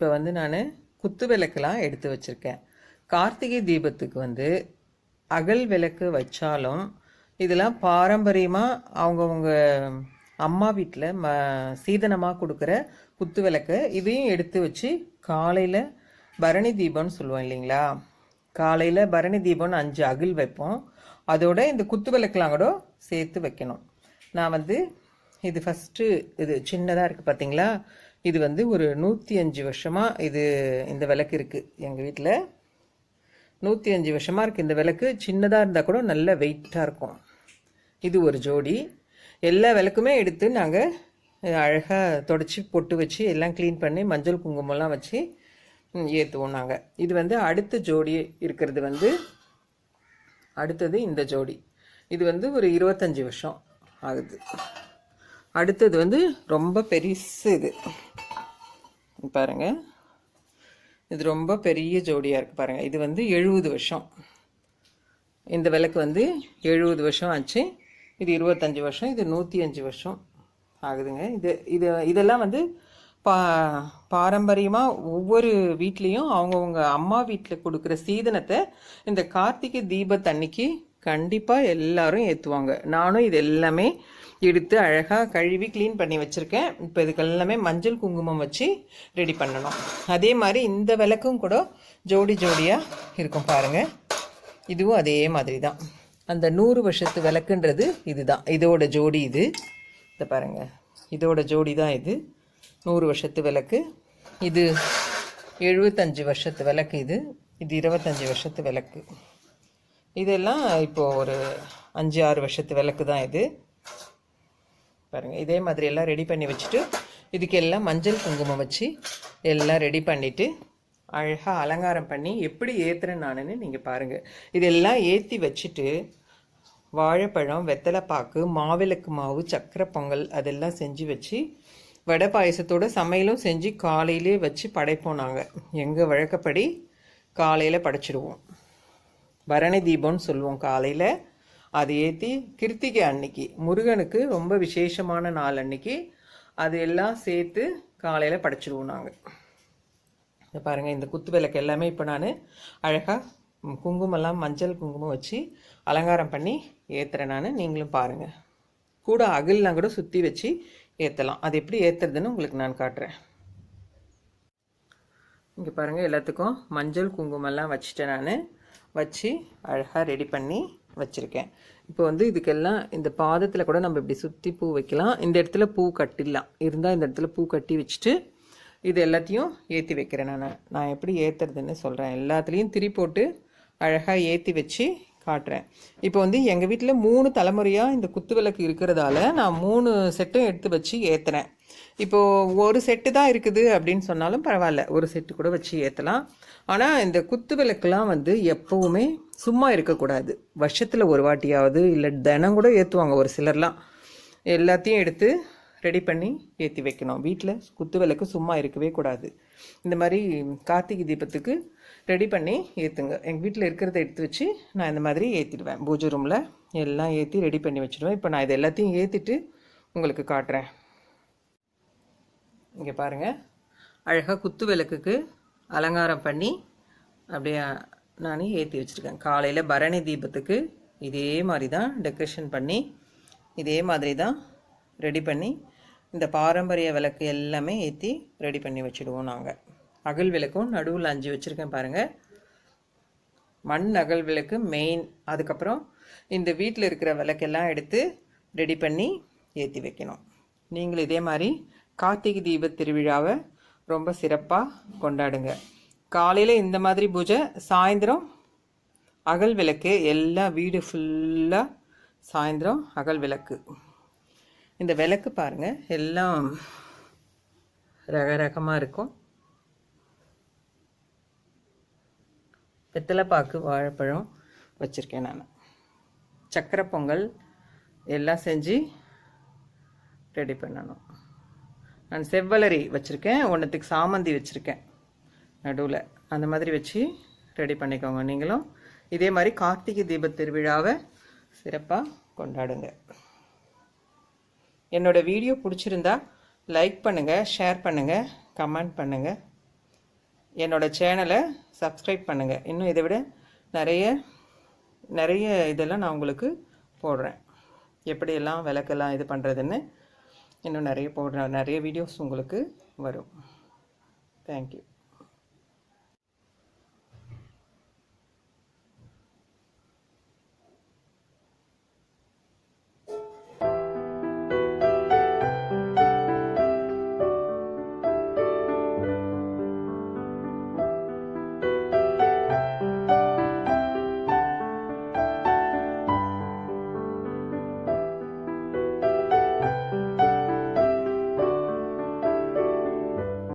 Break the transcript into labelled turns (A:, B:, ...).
A: இப்போ வந்து நான் குத்து விளக்குலாம் எடுத்து வச்சுருக்கேன். கார்த்திகை தீபத்துக்கு வந்து அகல் விளக்கு வச்சாலும் இதெல்லாம் பாரம்பரியமாக அவங்கவுங்க அம்மா வீட்டில் ம சீதனமாக கொடுக்குற குத்து விளக்கு இதையும் எடுத்து வச்சு காலையில் பரணி தீபம்னு சொல்லுவோம் இல்லைங்களா? காலையில் பரணி தீபம்னு அஞ்சு அகில் வைப்போம். அதோட இந்த குத்து விளக்கெலாம் கூட சேர்த்து வைக்கணும். நான் வந்து இது ஃபஸ்ட்டு இது சின்னதாக இருக்குது பார்த்தீங்களா இது வந்து ஒரு நூற்றி அஞ்சு வருஷமாக இது இந்த விளக்கு இருக்குது எங்கள் வீட்டில் நூற்றி அஞ்சு வருஷமாக இருக்குது இந்த விளக்கு. சின்னதாக இருந்தால் கூட நல்ல வெயிட்டாக இருக்கும். இது ஒரு ஜோடி. எல்லா விளக்குமே எடுத்து நாங்கள் அழகாக தொடச்சி பொட்டு வச்சு எல்லாம் க்ளீன் பண்ணி மஞ்சள் குங்குமம்லாம் வச்சு ஏற்றுவோம் நாங்கள் இது வந்து அடுத்த ஜோடி இருக்கிறது வந்து அடுத்தது இந்த ஜோடி. இது வந்து ஒரு இருபத்தஞ்சி வருஷம் ஆகுது. அடுத்தது வந்து ரொம்ப பெருசு இது. பாருங்க. இது ரொம்ப பெரிய ஜோடியாக இருக்குது பாருங்கள் இது வந்து எழுபது வருஷம். இந்த விளக்கு வந்து எழுபது வருஷம் ஆச்சு. இது இருபத்தஞ்சி வருஷம் இது நூற்றி அஞ்சு வருஷம் ஆகுதுங்க. இது இது இதெல்லாம் வந்து பா பாரம்பரியமாக ஒவ்வொரு வீட்லேயும் அவங்கவுங்க அம்மா வீட்டில் கொடுக்குற சீதனத்தை இந்த கார்த்திகை தீபத்தன்னைக்கு கண்டிப்பாக எல்லாரும் ஏற்றுவாங்க நானும் இது எல்லாமே எடுத்து அழகாக கழுவி க்ளீன் பண்ணி வச்சுருக்கேன். இப்போ இதுக்கு எல்லாமே மஞ்சள் குங்குமம் வச்சு ரெடி பண்ணணும். அதே மாதிரி இந்த விளக்கும் கூட ஜோடி ஜோடியாக இருக்கும் பாருங்கள் இதுவும் அதே மாதிரி தான் அந்த நூறு வருஷத்து விளக்குன்றது இதுதான். இதோட ஜோடி இது. இதை பாருங்கள் இதோட ஜோடி தான் இது. நூறு வருஷத்து விளக்கு. இது எழுபத்தஞ்சு வருஷத்து விளக்கு இது. இது இருபத்தஞ்சி வருஷத்து விளக்கு. இதெல்லாம் இப்போது ஒரு அஞ்சு ஆறு வருஷத்து விளக்கு தான் இது. பாருங்கள் இதே மாதிரி எல்லாம் ரெடி பண்ணி வச்சுட்டு இதுக்கு எல்லாம் மஞ்சள் குங்குமம் வச்சு எல்லாம் ரெடி பண்ணிவிட்டு அழகாக அலங்காரம் பண்ணி எப்படி ஏற்றுறேன் நானுன்னு நீங்கள் பாருங்கள் இதெல்லாம் ஏற்றி வச்சுட்டு வாழைப்பழம் வெத்தலைப்பாக்கு மாவிளக்கு மாவு சக்கரை பொங்கல் அதெல்லாம் செஞ்சு வச்சு வடை பாயசத்தோட சமையலும் செஞ்சு காலையிலே வச்சு படைப்போம் நாங்கள் எங்கள் வழக்கப்படி காலையில் படைச்சிடுவோம் பரணி தீபம்னு சொல்லுவோம் காலையில். அதை ஏற்றி கிருத்திகை அன்னைக்கு முருகனுக்கு ரொம்ப விசேஷமான நாள் அன்னைக்கு அது எல்லாம் சேர்த்து காலையில் படைச்சிடுவோம் நாங்கள் இந்த பாருங்கள் இந்த குத்து விளக்கு எல்லாமே இப்போ நான் அழகாக குங்குமெல்லாம் மஞ்சள் குங்குமம் வச்சு அலங்காரம் பண்ணி ஏற்றுறேன் நான். நீங்களும் பாருங்கள் கூட அகில்லாம் கூட சுற்றி வச்சு ஏற்றலாம் அது எப்படி ஏற்றுறதுன்னு உங்களுக்கு நான் காட்டுறேன். இங்கே பாருங்கள் எல்லாத்துக்கும் மஞ்சள் குங்குமெல்லாம் வச்சுட்டேன் நான். வச்சு அழகாக ரெடி பண்ணி வச்சுருக்கேன். இப்போ வந்து இதுக்கெல்லாம் இந்த பாதத்தில் கூட நம்ம இப்படி சுற்றி பூ வைக்கலாம். இந்த இடத்துல பூ கட்டிடலாம். இருந்தால் இந்த இடத்துல பூ கட்டி வச்சுட்டு இது எல்லாத்தையும் ஏற்றி வைக்கிறேன் நான். நான் எப்படி ஏற்றுறதுன்னு சொல்கிறேன் எல்லாத்துலேயும் திரி போட்டு அழகாக ஏற்றி வச்சு காட்டுறேன். இப்போ வந்து எங்கள் வீட்டில் மூணு தலைமுறையாக இந்த குத்து விளக்கு இருக்கிறதால நான் மூணு செட்டும் எடுத்து வச்சு ஏற்றுறேன் இப்போது ஒரு செட்டு தான் இருக்குது அப்படின்னு சொன்னாலும் பரவாயில்ல. ஒரு செட்டு கூட வச்சு ஏற்றலாம் ஆனால் இந்த குத்து விளக்குலாம் வந்து எப்போவுமே சும்மா இருக்கக்கூடாது. வருஷத்தில் ஒரு வாட்டியாவது இல்லை தினம் கூட ஏற்றுவாங்க ஒரு சிலர்லாம். எல்லாத்தையும் எடுத்து ரெடி பண்ணி ஏற்றி வைக்கணும். வீட்டில் குத்து விளக்கு சும்மா இருக்கவே கூடாது. இந்த மாதிரி கார்த்திகை தீபத்துக்கு ரெடி பண்ணி ஏற்றுங்க எங்கள் வீட்டில் இருக்கிறத எடுத்து வச்சு நான் இந்த மாதிரி ஏற்றிடுவேன் பூஜை ரூமில் எல்லாம் ஏற்றி ரெடி பண்ணி வச்சுடுவேன். இப்போ நான் இது எல்லாத்தையும் ஏற்றிட்டு உங்களுக்கு காட்டுறேன். இங்கே பாருங்கள் அழகாக குத்து விளக்குக்கு அலங்காரம் பண்ணி அப்படியே நான் ஏற்றி வச்சுருக்கேன். காலையில் பரணி தீபத்துக்கு இதே மாதிரி தான் டெக்கரேஷன் பண்ணி இதே மாதிரி தான் ரெடி பண்ணி இந்த பாரம்பரிய விளக்கு எல்லாமே ஏற்றி ரெடி பண்ணி வச்சுடுவோம் நாங்கள் அகல் விளக்கும் நடுவில் அஞ்சு வச்சுருக்கேன் பாருங்கள் மண் அகல் விளக்கு மெயின் அதுக்கப்புறம் இந்த வீட்டில் இருக்கிற விளக்கெல்லாம் எடுத்து ரெடி பண்ணி ஏற்றி வைக்கணும். நீங்களும் இதே மாதிரி கார்த்திகை தீப திருவிழாவை ரொம்ப சிறப்பாக கொண்டாடுங்க. காலையில் இந்த மாதிரி பூஜை சாயந்தரம் அகல் விளக்கு எல்லா வீடு ஃபுல்லாக சாயந்தரம் அகல் விளக்கு. இந்த விளக்கு பாருங்கள் எல்லாம் ரக ரகமாக இருக்கும். பித்தளைப்பாக்கு வாழைப்பழம் வச்சுருக்கேன் நான். சக்கரை பொங்கல் எல்லாம் செஞ்சு ரெடி பண்ணணும். நான் செவ்வலரி வச்சுருக்கேன் ஒன்றுத்துக்கு சாமந்தி வச்சுருக்கேன். நடுவில் அந்த மாதிரி வச்சு ரெடி பண்ணிக்கோங்க நீங்களும். இதே மாதிரி கார்த்திகை தீப திருவிழாவை சிறப்பாக கொண்டாடுங்க. என்னோடய வீடியோ பிடிச்சிருந்தா லைக் பண்ணுங்கள் ஷேர் பண்ணுங்கள் கமெண்ட் பண்ணுங்கள் என்னோடய சேனலை சப்ஸ்கிரைப் பண்ணுங்கள் இன்னும் இதை விட நிறைய நிறைய இதெல்லாம் நான் உங்களுக்கு போடுறேன். எப்படியெல்லாம் விளக்கெல்லாம் இது பண்ணுறதுன்னு இன்னும் நிறைய போடுற நிறைய வீடியோஸ் உங்களுக்கு வரும். தேங்க்யூ